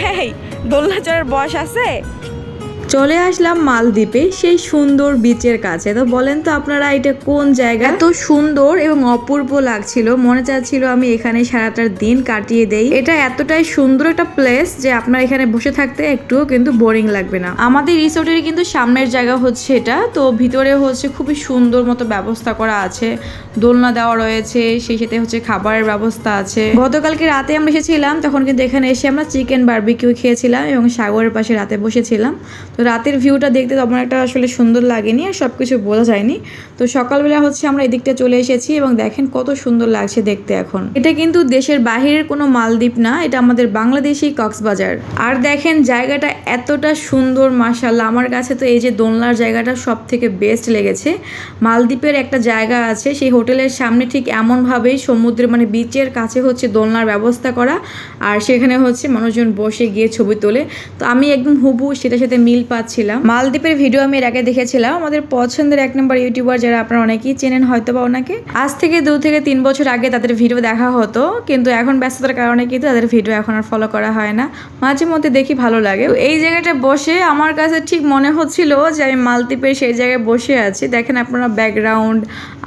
হ্যাঁ দোলনা চড়ার বয়স আছে? চলে আসলাম মালদ্বীপে, সেই সুন্দর বিচের কাছে। তো বলেন তো আপনারা এটা কোন জায়গা? এত সুন্দর এবং অপূর্ব লাগছিল। মনে চাচ্ছিল আমি এখানে সারাটা দিন কাটিয়ে দেই। এটা এতটাই সুন্দর একটা প্লেস যে আপনার এখানে বসে থাকতে একটুও কিন্তু বোরিং লাগবে না। আমাদের রিসোর্টের কিন্তু সামনের জায়গা হচ্ছে এটা। তো ভিতরে হচ্ছে খুবই সুন্দর মতো ব্যবস্থা করা আছে। দোলনা দেওয়া রয়েছে, সেই সাথে হচ্ছে খাবারের ব্যবস্থা আছে। গতকালকে রাতে আমরা এসেছিলাম, তখন কিন্তু এখানে এসে আমরা চিকেন বার্বিকিউ খেয়েছিলাম এবং সাগরের পাশে রাতে বসেছিলাম। তো রাতের ভিউটা দেখতে তেমন একটা আসলে সুন্দর লাগেনি আর সব কিছু বোঝা যায়নি। তো সকালবেলা হচ্ছে আমরা এদিকটা চলে এসেছি এবং দেখেন কত সুন্দর লাগছে দেখতে এখন। এটা কিন্তু দেশের বাহিরের কোনো মালদ্বীপ না, এটা আমাদের বাংলাদেশি কক্সবাজার। আর দেখেন জায়গাটা এতটা সুন্দর মাসাল্লাহ আমার কাছে তো এই যে দোলনার জায়গাটা সব থেকে বেস্ট লেগেছে। মালদ্বীপের একটা জায়গা আছে, সেই হোটেলের সামনে ঠিক এমনভাবেই সমুদ্রের মানে বিচের কাছে হচ্ছে দোলনার ব্যবস্থা করা। আর সেখানে হচ্ছে মানুষজন বসে গিয়ে ছবি তোলে। তো আমি একদম হুবু সেটার সাথে মিল পাচ্ছিলাম। মালদ্বীপের ভিডিও আমি এর আগে দেখেছিলাম। আমাদের পছন্দের এক নম্বর ইউটিউবার যারা আপনারা অনেকেই চেনেন হয়তো বা ওনাকে। আজ থেকে দু থেকে তিন বছর আগে তাদের ভিডিও দেখা হতো, কিন্তু এখন ব্যস্ততার কারণে কিন্তু তাদের ভিডিও এখন আর ফলো করা হয় না। মাঝে মধ্যে দেখি ভালো লাগে। এই জায়গাটা বসে আমার কাছে ঠিক মনে হচ্ছিল যে আমি মালদ্বীপের সেই জায়গায় বসে আছি। দেখেন আপনারা ব্যাকগ্রাউন্ড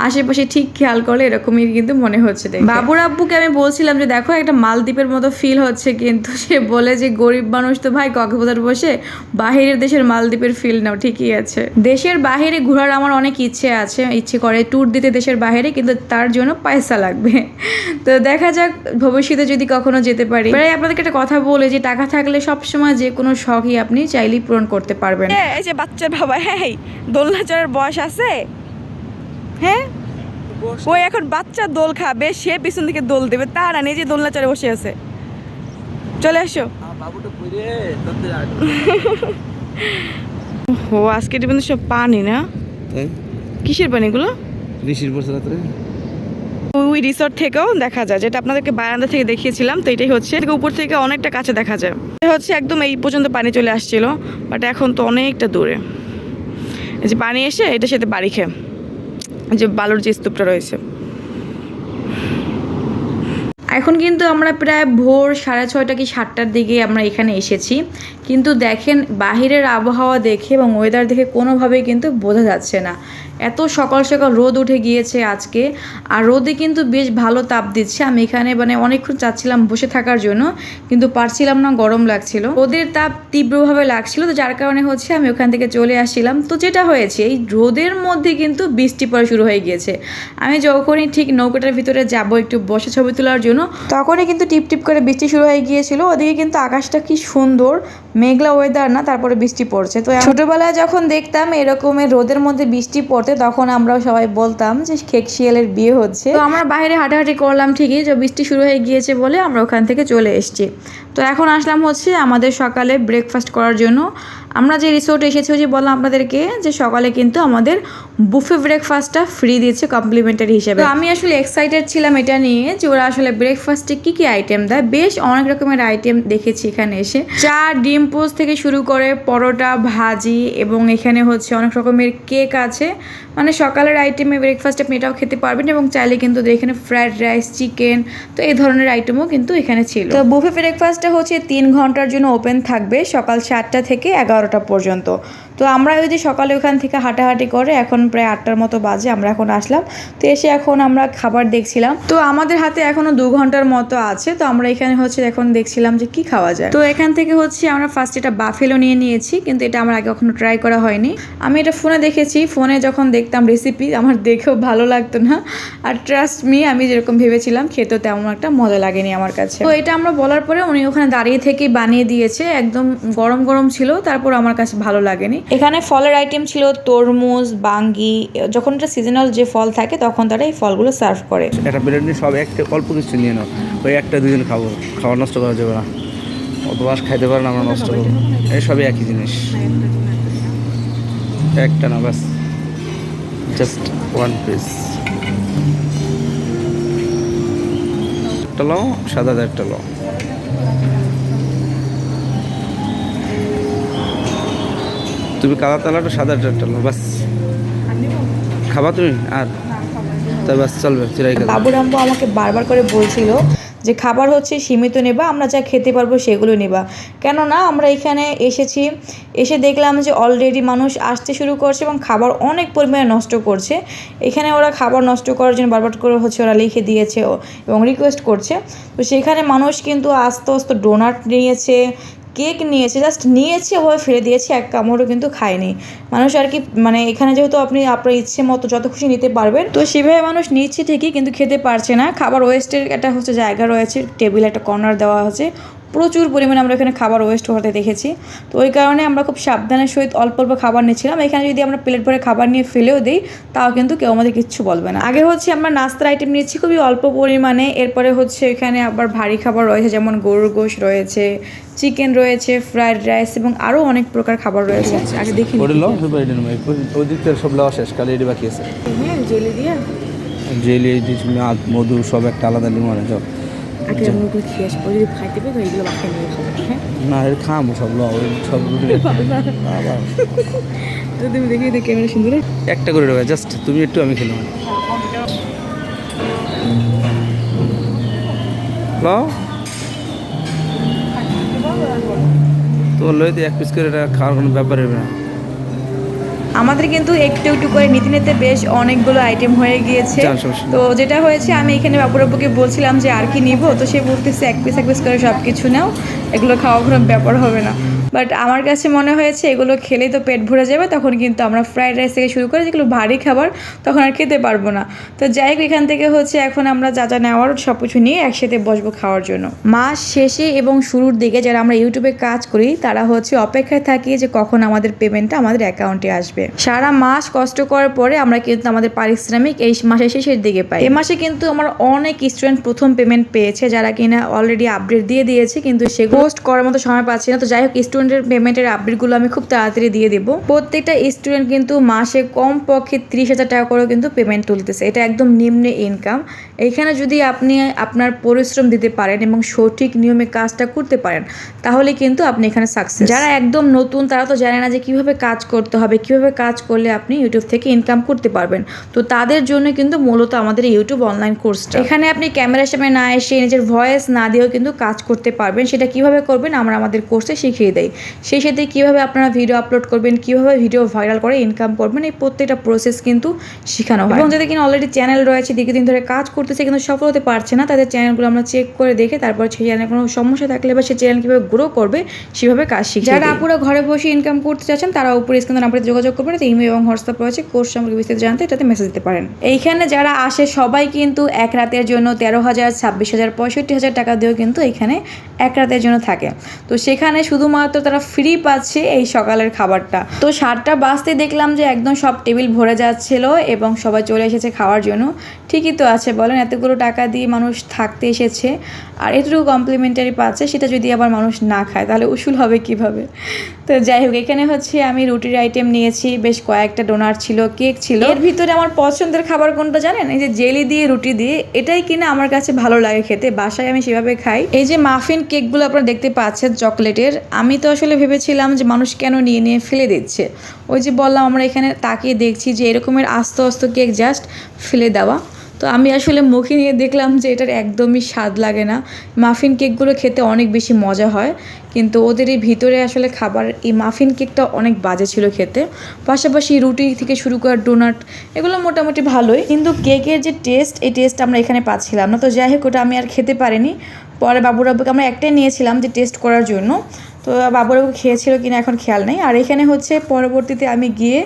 আশেপাশে ঠিক খেয়াল করলে এরকমই কিন্তু মনে হচ্ছে। বাবুর আব্বুকে আমি বলছিলাম যে, দেখো, একটা মালদ্বীপের মতো ফিল হচ্ছে। কিন্তু সে বলে যে, গরিব মানুষ তো ভাই, কক্সবাজার বসে বাহিরের দেশের মালদ্বীপের ফিল নাও ঠিকই আছে। দেশের বাইরে ঘোরার আমার অনেক ইচ্ছে আছে ইচ্ছে করে ট্যুর দিতে দেশের বাইরে কিন্তু তার জন্য পয়সা লাগবে। তো দেখা যাক ভবিষ্যতে যদি কখনো যেতে পারি। এবারে আপনাদেরকে একটা কথা বলে যে টাকা থাকলে সবসময় যে কোনো শখই আপনি চাইলেই পূরণ করতে পারবেন। এ, এই যে বাচ্চার বাবা হ্যাঁ দোলনা চড়ার বয়স আছে? হ্যাঁ? ও এখন বাচ্চা দোল খাবে সে পিছন থেকে দোল দেবে তার না নিজে দোলনা চড়ে বসে আছে। চলে আসো। বাবুটা ও আজকে কিন্তু সব পানি না? কিসের পানিগুলো ঋষির রাত্রে। ওই রিসর্ট থেকেও দেখা যায় যেটা আপনাদেরকে বারান্দা থেকে দেখিয়েছিলাম তো এটাই হচ্ছে। উপর থেকে অনেকটা কাছে দেখা যায়। এটা হচ্ছে একদম এই পর্যন্ত পানি চলে আসছিল বাট এখন তো অনেকটা দূরে। এই যে পানি এসে এটার সাথে বাড়ি খেয়ে যে বালুর যে স্তূপটা রয়েছে। এখন কিন্তু আমরা প্রায় ভোর সাড়ে ছয়টা কি সাতটার দিকে আমরা এখানে এসেছি। কিন্তু দেখেন বাহিরের আবহাওয়া দেখে এবং ওয়েদার দেখে কোনোভাবেই কিন্তু বোঝা যাচ্ছে না। এত সকাল সকাল রোদ উঠে গিয়েছে আজকে, আর রোদে কিন্তু বেশ ভালো তাপ দিচ্ছে। আমি এখানে মানে অনেকক্ষণ চাচ্ছিলাম বসে থাকার জন্য, কিন্তু পারছিলাম না, গরম লাগছিল। রোদের তাপ তীব্রভাবে লাগছিল, তো যার কারণে হচ্ছে আমি ওখান থেকে চলে আসছিলাম। তো যেটা হয়েছে, এই রোদের মধ্যে কিন্তু বৃষ্টি পড়া শুরু হয়ে গিয়েছে। আমি যখনই ঠিক নৌকাটার ভিতরে যাব একটু বসে ছবি তোলার জন্য, তখনই কিন্তু টিপ টিপ করে বৃষ্টি শুরু হয়ে গিয়েছিল। ওদিকে কিন্তু আকাশটা কি সুন্দর মেঘলা ওয়েদার না, তারপরে বৃষ্টি পড়ছে। তো ছোটবেলায় যখন দেখতাম এরকমের রোদের মধ্যে বৃষ্টি পড়তে, তখন আমরা সবাই বলতাম যে খেক শিয়ালের বিয়ে হচ্ছে। তো আমরা বাইরে হাঁটাহাঁটি করলাম ঠিকই যে বৃষ্টি শুরু হয়ে গিয়েছে বলে আমরা ওখান থেকে চলে এসেছি। তো এখন আসলাম হচ্ছে আমাদের সকালে ব্রেকফাস্ট করার জন্য। আমরা যে রিসোর্ট এসেছি যে বললাম আপনাদেরকে যে সকালে কিন্তু আমাদের বুফে ব্রেকফাস্টটা ফ্রি দিচ্ছে কমপ্লিমেন্টারি হিসেবে। তো আমি আসলে এক্সাইটেড ছিলাম এটা নিয়ে যে ওরা আসলে ব্রেকফাস্টে কি কি আইটেম দেয়। বেশ অনেক রকমের আইটেম দেখেছি এখানে এসে। চা ডিম পোস্ট থেকে শুরু করে পরোটা ভাজি এবং এখানে হচ্ছে অনেক রকমের কেক আছে। মানে সকালের আইটেমে ব্রেকফাস্ট আপনি এটাও খেতে পারবেন এবং চাইলে কিন্তু এখানে ফ্রাইড রাইস চিকেন তো এই ধরনের আইটেমও কিন্তু এখানে ছিল। তো বুফে ব্রেকফাস্টটা হচ্ছে তিন ঘণ্টার জন্য ওপেন থাকবে সকাল সাতটা থেকে এগারোটা পর্যন্ত। তো আমরা ওই যে সকালে ওখান থেকে হাঁটাহাঁটি করে এখন প্রায় আটটার মতো বাজে, আমরা এখন আসলাম। তো এসে এখন আমরা খাবার দেখছিলাম। তো আমাদের হাতে এখনও দু ঘণ্টার মতো আছে, তো আমরা এখানে হচ্ছে এখন দেখছিলাম যে কি খাওয়া যায়। তো এখান থেকে হচ্ছে আমরা ফার্স্ট এটা বাফেলো নিয়ে নিয়েছি, কিন্তু এটা আমার আগে কখনো ট্রাই করা হয়নি। আমি এটা ফোনে দেখেছি, ফোনে যখন দেখতাম রেসিপি আমার দেখেও ভালো লাগতো না। আর ট্রাস্ট মি আমি যেরকম ভেবেছিলাম, খেতেও তেমন একটা মজা লাগেনি আমার কাছে। তো এটা আমরা বলার পরে উনি ওখানে দাঁড়িয়ে থেকেই বানিয়ে দিয়েছে, একদম গরম গরম ছিল, তারপর আমার কাছে ভালো লাগেনি। এখানে ফলের আইটেম ছিল তরমুজ, বাঙ্গি, যখন এটা সিজনাল যে ফল থাকে, তখন তারা এই ফলগুলো সার্ভ করে। একটা বিরিয়ানি সব একটা অল্প কিছু নিয়ে নাও, ওই একটা দুজন খাব খাবার নষ্ট করা যাবে না। অত মাস খাইতে পারেন আমরা নষ্ট করব এই সবই একই জিনিস। একটা না বাস জাস্ট ওয়ান পিস একটা লও, সাদা একটা লও। তুমি কালা তালাটা সাদা লও বাস। খাবা তুমি? আর? তাই বাস, চলবে, চিরাই বাবুরাম্বু আমাকে বারবার করে বলছিল যে খাবার হচ্ছে সীমিত নেবা, আমরা যা খেতে পারব সেগুলো নেবা। কেননা আমরা এখানে এসেছি, এসে দেখলাম যে অলরেডি মানুষ আসতে শুরু করছে এবং খাবার অনেক পরিমাণে নষ্ট করছে। এখানে ওরা খাবার নষ্ট করার জন্য বারবার করে হচ্ছে ওরা লিখে দিয়েছে এবং রিকোয়েস্ট করছে। তো সেখানে মানুষ কিন্তু আস্তে আস্তে ডোনাট নিয়েছে কেক নিয়েছে জাস্ট নিয়েছে ওভাবে ফেলে দিয়েছে, এক কামড়ও কিন্তু খায়নি। মানুষ আর কি মানে এখানে যেহেতু আপনি আপনার ইচ্ছে মতো যত খুশি নিতে পারবেন, তো সেভাবে মানুষ নিচ্ছে ঠিকই, কিন্তু খেতে পারছে না। খাবার ওয়েস্টের একটা হচ্ছে জায়গা রয়েছে টেবিল একটা কর্নার দেওয়া আছে প্রচুর পরিমাণে আমরা এখানে খাবার ওয়েস্ট হতে দেখেছি। তো ওই কারণে আমরা খুব সাবধানের সহিত অল্প অল্প খাবার নিচ্ছিলাম। এখানে যদি আমরা প্লেট ভরে খাবার নিয়ে ফেলেও দিই তাও কিন্তু কেউ আমাদের কিচ্ছু বলবে না। আগে হচ্ছে আমরা নাস্তার আইটেম নিয়েছি খুবই অল্প পরিমাণে। এরপরে হচ্ছে এখানে আবার ভারী খাবার রয়েছে যেমন গরুর গোশ রয়েছে চিকেন রয়েছে ফ্রাইড রাইস এবং আরও অনেক প্রকার খাবার রয়েছে। আগে দেখি ওই দিক থেকে সব লওয়া শেষ খালি এডি বাকি আছে। হ্যাঁ জেলি দিয়ে। জেলি মধু সব একটা আলাদা লিমনে যাও। আগে আমি ওগুলো খেয়ে আসব যদি খাইতে পারি এগুলো বাসায় নিয়ে খাব। হ্যাঁ? না খামো তো তুমি দেখি দেখি ক্যামেরা সুন্দর। একটা করে দেবে জাস্ট তুমি একটু আমি খেলাম লো। তোমার লইতে এক পিস করে এটা খাওয়ার কোনো ব্যাপার হবে না। আমাদের কিন্তু একটু একটু করে নীতি নিতে বেশ অনেকগুলো আইটেম হয়ে গিয়েছে। তো যেটা হয়েছে আমি এখানে বাপুরাপুকে বলছিলাম যে আর কি নিব তো সে বলতেছে এক পিস এক পিস করে সব কিছু নাও এগুলো খাওয়া কোনো ব্যাপার হবে না বাট আমার কাছে মনে হয়েছে এগুলো খেলেই তো পেট ভরে যাবে, তখন কিন্তু আমরা ফ্রাইড রাইস থেকে শুরু করে যেগুলো ভারী খাবার, তখন আর খেতে পারব না। তো যাই হোক, এখান থেকে হচ্ছে এখন আমরা যা যা নেওয়ার সব কিছু নিয়ে একসাথে বসবো খাওয়ার জন্য। মাস শেষে এবং শুরুর দিকে যারা আমরা ইউটিউবে কাজ করি, তারা হচ্ছে অপেক্ষায় থাকি যে কখন আমাদের পেমেন্টটা আমাদের অ্যাকাউন্টে আসবে। সারা মাস কষ্ট করার পরে আমরা কিন্তু আমাদের পারিশ্রমিক এই মাসের শেষের দিকে পাই। এ মাসে কিন্তু আমার অনেক স্টুডেন্ট প্রথম পেমেন্ট পেয়েছে, যারা কিনা অলরেডি আপডেট দিয়ে দিয়েছে, কিন্তু সে পোস্ট করার মতো সময় পাচ্ছি না। তো যাই হোক স্টুডেন্টের পেমেন্টের আপডেটগুলো আমি খুব তাড়াতাড়ি দিয়ে দেবো। প্রত্যেকটা স্টুডেন্ট কিন্তু মাসে কম পক্ষে ত্রিশ হাজার টাকা করেও কিন্তু পেমেন্ট তুলতেছে। এটা একদম নিম্ন ইনকাম এখানে যদি আপনি আপনার পরিশ্রম দিতে পারেন এবং সঠিক নিয়মে কাজটা করতে পারেন, তাহলে কিন্তু আপনি এখানে সাকসেস যারা একদম নতুন, তারা তো জানে না যে কীভাবে কাজ করতে হবে, কীভাবে কাজ করলে আপনি ইউটিউব থেকে ইনকাম করতে পারবেন। তো তাদের জন্য কিন্তু মূলত আমাদের ইউটিউব অনলাইন কোর্সটা এখানে আপনি ক্যামেরার সামনে না এসে নিজের ভয়েস না দিয়েও কিন্তু কাজ করতে পারবেন। সেটা কীভাবে করবেন, আমরা আমাদের কোর্সে শিখিয়ে দেই। সেই সাথে কীভাবে আপনারা ভিডিও আপলোড করবেন কীভাবে ভিডিও ভাইরাল করে ইনকাম করবেন এই প্রত্যেকটা প্রসেস কিন্তু শেখানো হয়। এবং যাদের কিনা অলরেডি চ্যানেল রয়েছে দীর্ঘদিন ধরে কাজ করতেছে কিন্তু সফল হতে পারছে না তাদের চ্যানেলগুলো আমরা চেক করে দেখে তারপর সেই চ্যানেলে কোনো সমস্যা থাকলে বা সেই চ্যানেল কীভাবে গ্রো করবে সেভাবে কাজ শিখে যারা আপুরা ঘরে বসে ইনকাম করতে চাচ্ছেন তারা উপরে স্ক্রিনে নাম্বারে যোগাযোগ করবেন এতে ইমেল এবং হোয়াটসঅ্যাপ রয়েছে কোর্স সম্পর্কে বিস্তারিত জানতে এটাতে মেসেজ দিতে পারেন। এইখানে যারা আসে সবাই কিন্তু এক রাতের জন্য তেরো হাজার ছাব্বিশ হাজার পঁয়ষট্টি হাজার টাকা দিয়েও কিন্তু এখানে এক রাতের জন্য থাকে। তো সেখানে শুধুমাত্র তারা ফ্রি পাচ্ছে এই সকালের খাবারটা। তো সাতটা বাজতে দেখলাম যে একদম সব টেবিল ভরে যাচ্ছিল এবং সবাই চলে এসেছে খাওয়ার জন্য। ঠিকই তো আছে, বলেন এতগুলো টাকা দিয়ে মানুষ থাকতে এসেছে। আর এটুকু কমপ্লিমেন্টারি পাচ্ছে, সেটা যদি আবার মানুষ না খায়, তাহলে উসুল হবে কীভাবে? তো যাই হোক, এখানে হচ্ছে আমি রুটির আইটেম নিয়েছি, বেশ কয়েকটা ডোনার ছিল কেক ছিল। এর ভিতরে আমার পছন্দের খাবার কোনটা জানেন? এই যে জেলি দিয়ে, রুটি দিয়ে, এটাই কিনা আমার কাছে ভালো লাগে খেতে, বাসায় আমি সেভাবে খাই। এই যে মাফিন কেকগুলো আপনারা দেখতে পাচ্ছেন চকলেটের আমি তো আসলে ভেবেছিলাম যে মানুষ কেন নিয়ে নিয়ে ফেলে দিচ্ছে। ওই যে বললাম, আমরা এখানে তাকিয়ে দেখছি যে এরকমের আস্ত আস্ত কেক জাস্ট ফেলে দেওয়া। তো আমি আসলে মুখে নিয়ে দেখলাম যে এটার একদমই স্বাদ লাগে না। মাফিন কেকগুলো খেতে অনেক বেশি মজা হয়, কিন্তু ওদের এই ভিতরে আসলে খাবার, এই মাফিন কেকটা অনেক বাজে ছিল খেতে। পাশাপাশি রুটি থেকে শুরু করে ডোনাট, এগুলো মোটামুটি ভালোই। কিন্তু কেকের যে টেস্ট, এই টেস্ট আমরা এখানে পাচ্ছিলাম না। তো যাই হোক, ওটা আমি আর খেতে পারিনি। পরে বাবুর আব্বুকে আমরা একটাই নিয়েছিলাম যে টেস্ট করার জন্য। তো বাবুর আব্বু খেয়েছিল কিনা এখন খেয়াল নেই। আর এখানে হচ্ছে পরবর্তীতে আমি গিয়ে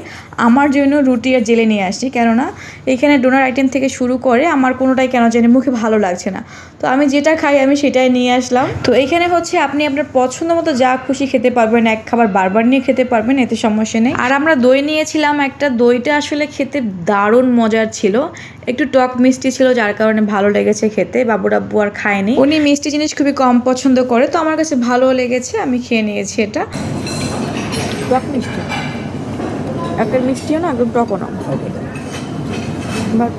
আমার জন্য রুটি আর জেলে নিয়ে আসছি। কেননা এখানে ডোনার আইটেম থেকে শুরু করে আমার কোনোটাই কেন জানি মুখে ভালো লাগছে না। তো আমি যেটা খাই আমি সেটাই নিয়ে আসলাম। তো এখানে হচ্ছে আপনি আপনার পছন্দ মতো যা খুশি খেতে পারবেন, এক খাবার বারবার নিয়ে খেতে পারবেন, এতে সমস্যা নেই। আর আমরা দই নিয়েছিলাম একটা। দইটা আসলে খেতে দারুণ মজার ছিল। একটু টক মিষ্টি ছিল, যার কারণে ভালো লেগেছে খেতে। বাবুর আব্বু আর খায়নি। উনি মিষ্টি জিনিস খুবই কম পছন্দ করে। তো আমার কাছে ভালো লেগেছে। আমি খেয়ে নিয়েছি এটা। টক মিষ্টি। একটা মিষ্টিও না একদম টকও না। বাট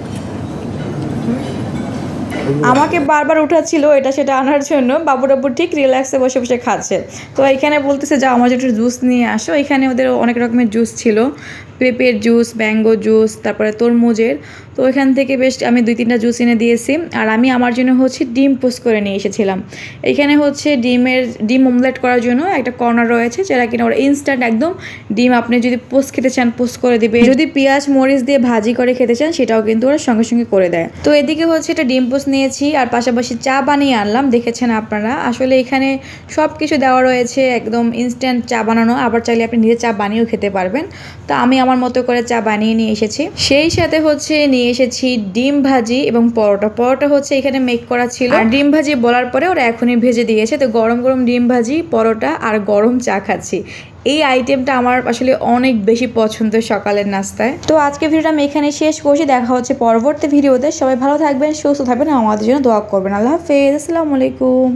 আমাকে বারবার উঠাচ্ছিল এটা সেটা আনার জন্য। বাবু টাবু ঠিক রিল্যাক্সে বসে বসে খাচ্ছে। তো এখানে বলতেছে যা আমার একটু জুস নিয়ে আসো। এখানে ওদের অনেক রকমের জুস ছিল। পেঁপের জুস ম্যাঙ্গো জুস তারপরে তরমুজের। তো এখান থেকে বেশ আমি দুই তিনটা জুস এনে দিয়েছি। আর আমি আমার জন্য হচ্ছে ডিম পোস্ট করে নিয়ে এসেছিলাম। এখানে হচ্ছে ডিমের, ডিম অমলেট করার জন্য একটা কর্নার রয়েছে যেটা কিনা ওরা ইনস্ট্যান্ট একদম ডিম আপনি যদি পোস্ট খেতে চান, পোস্ট করে দেবে যদি পেঁয়াজ, মরিচ দিয়ে ভাজি করে খেতে চান, সেটাও কিন্তু ওরা সঙ্গে সঙ্গে করে দেয়। তো এদিকে হচ্ছে একটা ডিম পোস্ট নিয়েছি আর পাশাপাশি চা বানিয়ে আনলাম, দেখেছেন আপনারা? আসলে এখানে সব কিছু দেওয়া রয়েছে, একদম ইনস্ট্যান্ট চা বানানো। আবার চাইলে আপনি নিজে চা বানিয়েও খেতে পারবেন। তো আমি আমার মতো করে চা বানিয়ে নিয়ে এসেছি। সেই সাথে হচ্ছে নিয়ে এসেছি ডিম ভাজি এবং পরোটা। পরোটা হচ্ছে এখানে মেক করা ছিল। আর ডিম ভাজি বলার পরে ওরা এখনই ভেজে দিয়েছে। তো গরম গরম ডিম ভাজি, পরোটা আর গরম চা খাচ্ছি। এই আইটেমটা আমার আসলে অনেক বেশি পছন্দ সকালের নাস্তায়। তো আজকে ভিডিওটা আমি এখানে শেষ করছি। দেখা হচ্ছে পরবর্তী ভিডিওতে। সবাই ভালো থাকবেন, সুস্থ থাকবেন আমাদের জন্য দোয়া করবেন। আল্লাহ হাফেজ। আসসালামু আলাইকুম।